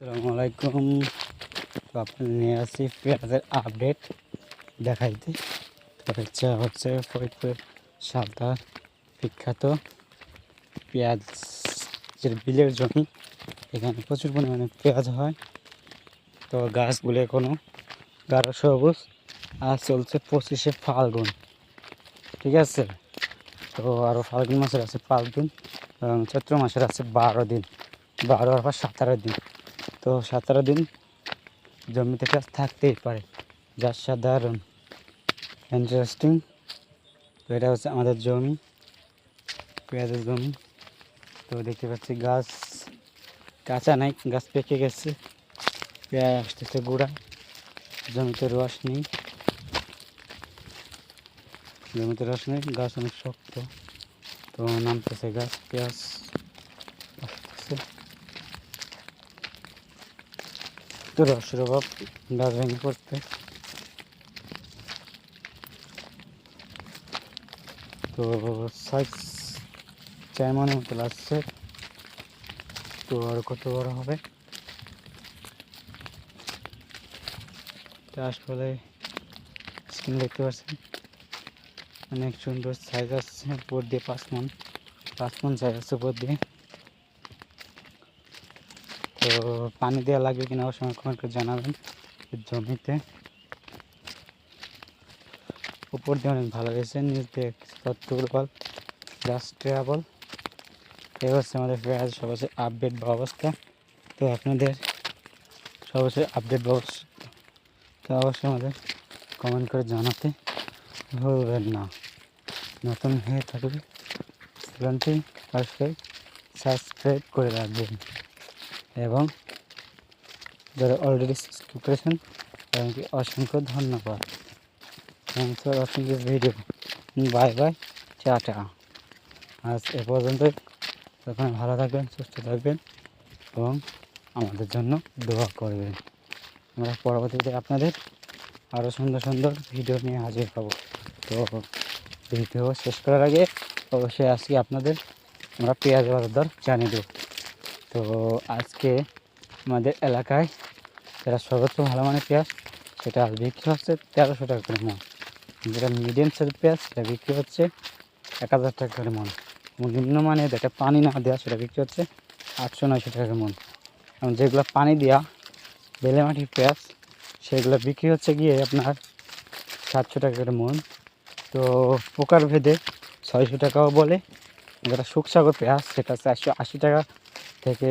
আসসালামু আলাইকুম। আপনার নিয়ে আসছি পেঁয়াজের আপডেট দেখাইতে। হচ্ছে হচ্ছে ফরিদপুর সালতা বিখ্যাত পেঁয়াজের বিলের জমি। এখানে প্রচুর পরিমাণে পেঁয়াজ হয়। তো গাছগুলো এখনও গাঢ় সবুজ আর চলছে পঁচিশে ফাল্গুন। ঠিক আছে? তো আরও ফাল্গুন মাসের আছে পাঁচ দিন চৈত্র মাসের আছে বারো দিন। বারো আর সতেরো দিন। তো সতেরো দিন জমিতে কাজ থাকতেই পারে। যা সাধারণ। ইন্টারেস্টিং তো এটা হচ্ছে আমাদের জমি, পেঁয়াজের জমি। তো দেখতে পাচ্ছি গাছ কাঁচা নাই, গাছ পেকে গেছে। পেঁয়াজ আসতেছে গুঁড়া, জমিতে রস নেই। জমিতে রস নেই, গাছ অনেক শক্ত। তো নামতেছে গাছ, পেঁয়াজ আসতেছে। তো রসের অভাব গাছ ভেঙে পড়তে। তো সাইজ চার মনের মতো লাগছে, তো আর কত বড় হবে? আসলে স্কিন দেখতে পাচ্ছেন অনেক সুন্দর সাইজ আসছে, উপর দিয়ে পাঁচ মন পাঁচ মন সাইজ আছে উপর দিয়ে। তো পানি দেওয়া লাগবে কিনা অবশ্যই আমাকে করে জানাবেন জমিতে। উপর দিয়ে অনেক ভালো হয়েছে, নিচ দিয়ে জাস্ট ট্রাবল এই হচ্ছে আমাদের পেঁয়াজ সবচেয়ে আপডেট বা অবস্থা। তো আপনাদের সবচেয়ে আপডেট ব্যবস্থা তো অবশ্যই আমাদের কমেন্ট করে জানাতে ভুলবেন না। নতুন হয়ে থাকলে চ্যানেলটি অবশ্যই সাবস্ক্রাইব করে রাখবেন। এবং যারা অলরেডি সাবস্ক্রাইব করেছেন তাদেরকে অসংখ্য ধন্যবাদ। Thanks for watching this video bye bye tata. আজ এ পর্যন্তই। তখন ভালো থাকবেন, সুস্থ থাকবেন এবং আমাদের জন্য দোয়া করবেন। আমরা পরবর্তীতে আপনাদের আরও সুন্দর সুন্দর ভিডিও নিয়ে হাজির হব। তো ভিডিও শেষ করার আগে অবশ্যই আজকে আপনাদের, আমরা পেঁয়াজ বাজার দর জানিয়ে দেবো। তো আজকে আমাদের এলাকায় যেটা সর্বোচ্চ ভালো মানের পেঁয়াজ, সেটা বিক্রি হচ্ছে তেরোশো টাকা করে মন। যেটা মিডিয়াম সাইজ পেঁয়াজ, সেটা বিক্রি হচ্ছে এক হাজার টাকা করে মন। এবং নিম্নমানের যেটা পানি না দেওয়া সেটা বিক্রি হচ্ছে আটশো নয়শো টাকা করে মন। এবং যেগুলো পানি দেওয়া বেলে মাটির পেঁয়াজ, সেগুলো বিক্রি হচ্ছে গিয়ে আপনার সাতশো টাকা করে মন। তো পোকার ভেদে ছয়শো টাকাও বলে। যেটা শুকসাগর পেঁয়াজ, সেটা চারশো আশি টাকা থেকে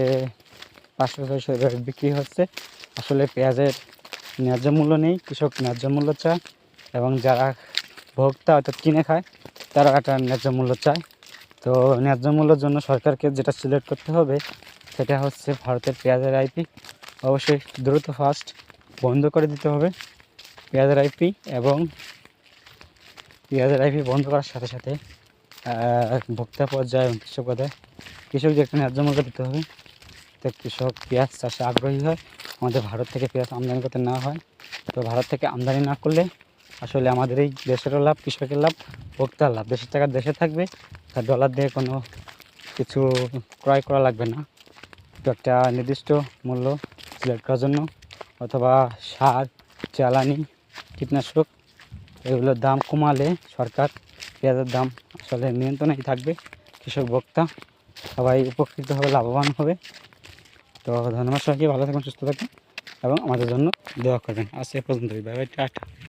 পাঁচশো ছয়শো এভাবে বিক্রি হচ্ছে। আসলে পেঁয়াজের ন্যায্য মূল্য নেই, কৃষক ন্যায্য মূল্য চায় এবং যারা ভোক্তা অর্থাৎ কিনে খায়, তারা একটা ন্যায্য মূল্য চায়। তো ন্যায্য মূল্যের জন্য সরকারকে যেটা সিলেক্ট করতে হবে, সেটা হচ্ছে ভারতের পেঁয়াজের আইপি অবশ্যই দ্রুত ফাস্ট বন্ধ করে দিতে হবে পেঁয়াজের আইপি এবং পেঁয়াজের আইপি বন্ধ করার সাথে সাথে ভোক্তা পর্যায়ে কৃষক পর্যায়ে কৃষকদের একটা ন্যায্য মূল্য দিতে হবে, তো কৃষক পেঁয়াজ চাষে আগ্রহী হয়, আমাদের ভারত থেকে পেঁয়াজ আমদানি করতে না হয়। তো ভারত থেকে আমদানি না করলে আসলে আমাদের এই দেশেরও লাভ, কৃষকের লাভ, ভোক্তার লাভ। দেশের টাকা দেশে থাকবে, আর ডলার দিয়ে কোনো কিছু ক্রয় করা লাগবে না। তো একটা নির্দিষ্ট মূল্য সিলেক্ট করার জন্য অথবা সার, জ্বালানি, কীটনাশক, এগুলোর দাম কমালে সরকার পেঁয়াজের দাম আসলে নিয়ন্ত্রণেই থাকবে। কৃষক ভোক্তা সবাই উপকৃত হবে, লাভবান হবে। তো ধন্যবাদ সবাইকে, ভালো থাকুন, সুস্থ থাকুন এবং আমাদের জন্য দোয়া করবেন। আজকে এ পর্যন্তই। Bye bye, tata.